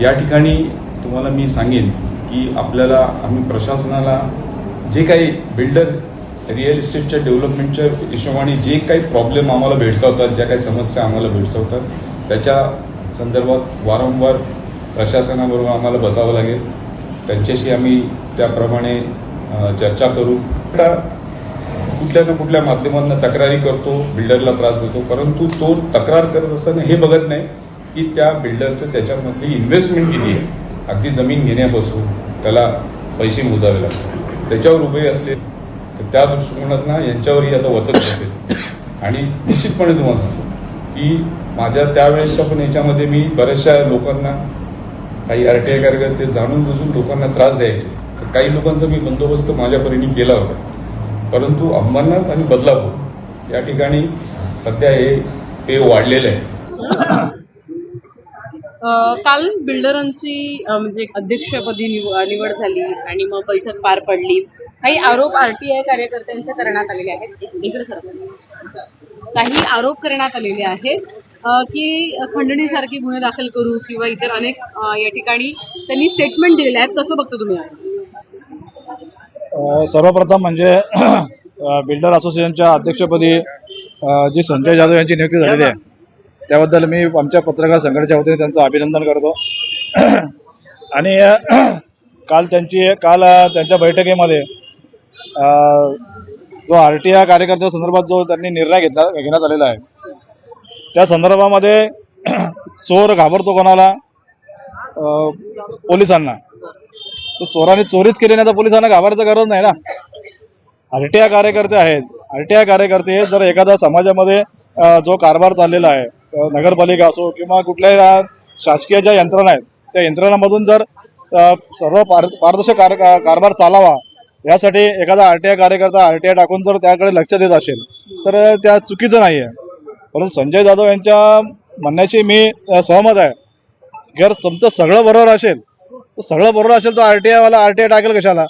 या ठिकाणी तुम्हाला मी सांगेन की आपल्याला आम्ही प्रशासनाला जे काही बिल्डर रिअल इस्टेटच्या डेव्हलपमेंटच्या हिशोबाने जे काही प्रॉब्लेम आम्हाला भेडसावतात ज्या काही समस्या आम्हाला भेडसावतात त्याच्या संदर्भात वारंवार प्रशासनाबरोबर आम्हाला बसावं लागेल. त्यांच्याशी आम्ही त्याप्रमाणे चर्चा करू. आता कुठल्या ना कुठल्या माध्यमातून तक्रारी करतो बिल्डरला त्रास देतो परंतु तो तक्रार करत असताना हे बघत नाही. की त्या बिल्डरचं त्याच्यामधली इन्व्हेस्टमेंट किती आहे? अगदी जमीन घेण्यापासून त्याला पैसे मोजावे लागतात. त्याच्यावर उभे असले तर त्या दृष्टिकोनातनं यांच्यावरही आता वचक असेल आणि निश्चितपणे तुम्हाला सांगतो की माझ्या त्यावेळेसच्या पण याच्यामध्ये मी बऱ्याचशा लोकांना काही आरटीआय कार्यकर्ते जाणून बुजून लोकांना त्रास द्यायचे. तर काही लोकांचा मी बंदोबस्त माझ्या परीने केला होता. परंतु अंबरनाथ आणि बदलापूर या ठिकाणी सध्या हे पे वाढलेलं आहे. काल बिल्डरांची म्हणजे अध्यक्षपदी निव- निवड झाली आणि मग बैठक पार पडली. काही आरोप आरटीआय कार्यकर्त्यांचे करण्यात आलेले आहेत. काही आरोप करण्यात आलेले आहेत की खंडणीसारखे गुन्हे दाखल करू किंवा इतर अनेक या ठिकाणी त्यांनी स्टेटमेंट दिलेले आहेत. कसं बघता तुम्ही सर्वप्रथम म्हणजे बिल्डर असोसिएशनच्या अध्यक्षपदी जी संजय जाधव यांची नियुक्ती झालेली आहे. त्याबद्दल मी आमच्या पत्रकार संघटनेच्या वतीने त्यांचं अभिनंदन करतो. आणि काल त्यांची काल त्यांच्या बैठकीमध्ये जो आर टी आय कार्यकर्त्या संदर्भात जो त्यांनी निर्णय घेतला घेण्यात आलेला आहे त्या संदर्भामध्ये चोर घाबरतो कोणाला? पोलिसांना. तर चोराने चोरीच केली नाही तर पोलिसांना घाबरायचं गरज नाही ना? आर टी आय कार्यकर्ते आहेत. आर टी आय कार्यकर्ते जर एखादा समाजामध्ये जो कारभार चाललेला आहे नगरपालिका असो किंवा कुठल्याही शासकीय ज्या यंत्रणा आहेत त्या यंत्रणामधून जर सर्व पार पारदर्शक कार का- कारभार चालावा यासाठी एखादा आर टी आय कार्यकर्ता आर टी आय टाकून जर त्याकडे लक्ष देत असेल तर त्या चुकीचं नाही आहे परंतु संजय जाधव यांच्या म्हणण्याची मी सहमत आहे. जर तुमचं सगळं बरोबर असेल तर सगळं बरोबर असेल तर आर टी आयवाला आर टी आय टाकेल कशाला?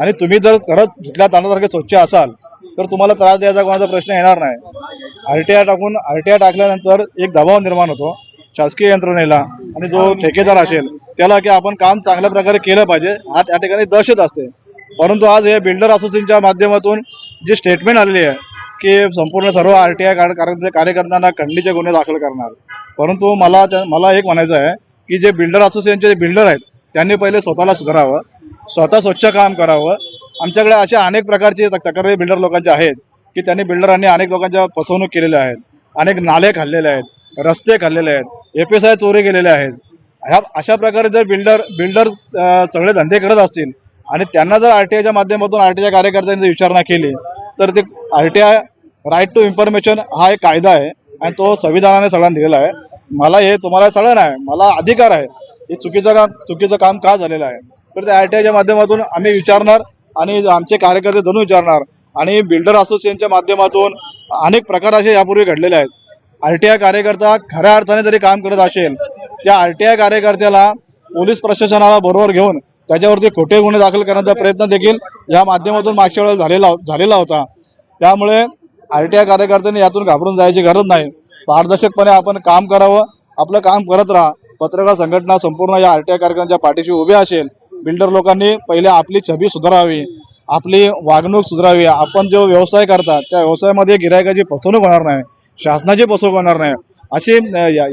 आणि तुम्ही जर खरंच धुतल्या तांदळासारखे स्वच्छ असाल तर तुम्हाला त्रास द्यायचा कोणाचा प्रश्न येणार नाही. आरटीआय टाकून आरटीआय टाकल्यानंतर एक दबाव निर्माण होतो शासकीय यंत्रणेला आणि जो ठेकेदार असेल त्याला की आपण काम चांगल्या प्रकारे केलं पाहिजे हा त्या ठिकाणी दहशत असते. परंतु आज हे बिल्डर असोसिएशनच्या माध्यमातून जी स्टेटमेंट आलेली आहे की संपूर्ण सर्व आरटीआय कार्यकर्त्यांना खंडणीचे गुन्हे दाखल करणार. परंतु मला त्या- मला एक म्हणायचं आहे की जे बिल्डर असोसिएशनचे जे बिल्डर आहेत त्यांनी पहिले स्वतःला सुधारावं स्वतः स्वच्छ काम करावं. आमच्याकडे अशा अनेक प्रकारचे तक- तक्रारी बिल्डर लोकांचे आहेत की त्यांनी बिल्डरांनी अनेक लोकांच्या फसवणूक केलेल्या आहेत अनेक नाले खाल्लेले आहेत रस्ते खाल्लेले आहेत एफ एस आय चोरी केलेले आहेत. ह्या अशा प्रकारे जर बिल्डर बिल्डर सगळे धंदे करत असतील आणि त्यांना जर आर टी आयच्या माध्यमातून आरटीआय कार्यकर्त्यांनी जर विचारणा केली तर ते I T I right to information हा एक कायदा आहे आणि तो संविधानाने सगळ्यांना दिलेला आहे. मला हे तुम्हाला सगळं नाही मला अधिकार आहे. हे चुकीचं काम चुकीचं काम का झालेलं आहे? तर त्या आयच्या माध्यमातून आम्ही विचारणार आणि आमचे कार्यकर्ते धरून विचारणार आणि बिल्डर असोसिएशनच्या माध्यमातून अनेक प्रकार असे यापूर्वी घडलेले आहेत. आर टी आय कार्यकर्ता खऱ्या अर्थाने जरी काम करत असेल त्या आर टी आय कार्यकर्त्याला पोलीस प्रशासनाला बरोबर घेऊन त्याच्यावरती खोटे गुन्हे दाखल करण्याचा प्रयत्न देखील या माध्यमातून मागच्या वेळेला झालेला झालेला होता. त्यामुळे आर टी आय कार्यकर्त्यांनी यातून घाबरून जायची गरज नाही. पारदर्शकपणे आपण काम करावं आपलं काम करत राहा. पत्रकार संघटना संपूर्ण या आर टी आय कार्यक्रमाच्या पाठीशी उभे असेल. बिल्डर लोकांनी पहिले आपली छबी सुधारावी. आपली वागणूक सुधारावी. आपण जो व्यवसाय करतात त्या व्यवसायामध्ये गिरायकाची फसवणूक होणार नाही शासनाची फसवणूक होणार नाही. अशी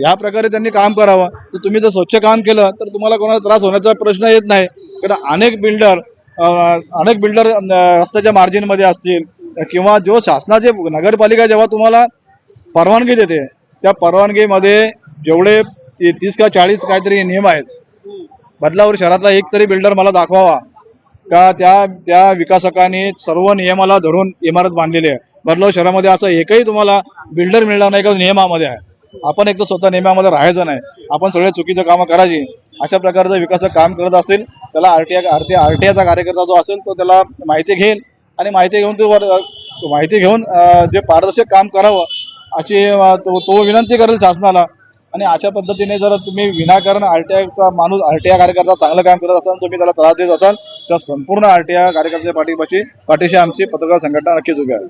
या प्रकारे त्यांनी काम करावं. तर तुम्ही जर स्वच्छ काम केलं तर तुम्हाला कोणाला त्रास होण्याचा प्रश्न येत नाही. कारण अनेक बिल्डर अनेक बिल्डर रस्त्याच्या मार्जिनमध्ये असतील किंवा जो शासनाचे नगरपालिका जेव्हा तुम्हाला परवानगी देते त्या परवानगीमध्ये जेवढे तीस का चाळीस काहीतरी नियम आहेत. बदलावर शहरातला एक तरी बिल्डर मला दाखवावा. का त्या त्या विकासकांनी सर्व नियमाला धरून इमारत बांधलेली आहे. बदलाव शहरामध्ये असं एकही तुम्हाला बिल्डर मिळणार नाही का? नियमामध्ये आहे. आपण एक तर स्वतः नियमामध्ये राहायचं नाही. आपण सगळे चुकीचं कामं करायची. अशा प्रकारचं विकासक काम करत असेल त्याला R T R T R T आयचा कार्यकर्ता जो असेल तो त्याला माहिती घेईल आणि माहिती घेऊन तो माहिती घेऊन जे पारदर्शक काम करावं अशी तो तो विनंती करेल शासनाला. आणि अशा पद्धतीने जर तुम्ही विनाकारण आयचा माणूस आर टी आय कार्यकर्ता चांगलं काम करत असाल तुम्ही त्याला त्रास देत असाल त्या संपूर्ण आरटीआय कार्यकर्त्याच्या पाठीपाशी पाठीशी आमची पत्रकार संघटना नक्कीच उभी आहे.